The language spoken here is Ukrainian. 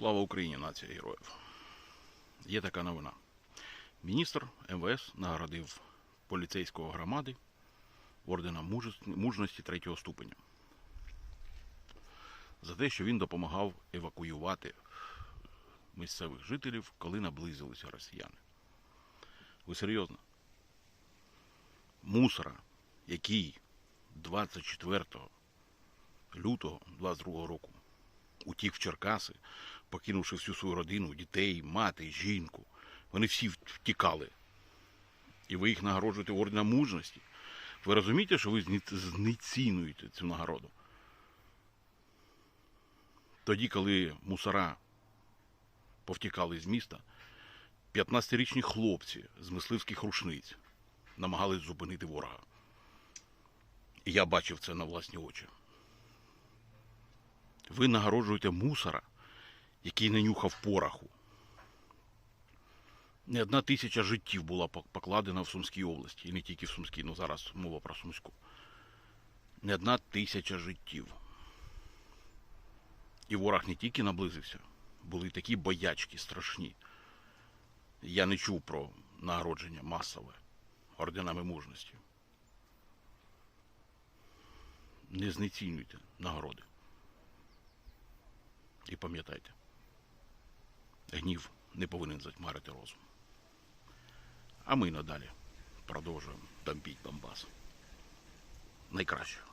Слава Україні, нація героїв. Є така новина. Міністр МВС нагородив поліцейського громади ордена мужності третього ступеня за те, що він допомагав евакуювати місцевих жителів, коли наблизилися росіяни. Ви серйозно? Мусора, який 24 лютого 22 року утік в Черкаси, покинувши всю свою родину, дітей, мати, жінку. Вони всі втікали. І ви їх нагороджуєте орденом мужності. Ви розумієте, що ви знецінуєте цю нагороду? Тоді, коли мусора повтікали з міста, 15-річні хлопці з мисливських рушниць намагались зупинити ворога. І я бачив це на власні очі. Ви нагороджуєте мусора, який не нюхав пороху. Не одна тисяча життів була покладена в Сумській області, і не тільки в Сумській, ну зараз мова про Сумську. Не одна тисяча життів. І ворог не тільки наблизився, були такі боячки страшні. Я не чув про нагородження масове орденами мужності. Не знецінюйте нагороди. І пам'ятайте, гнів не повинен затьмарити розум. А ми надалі продовжуємо бомбіть Донбас. Найкраще.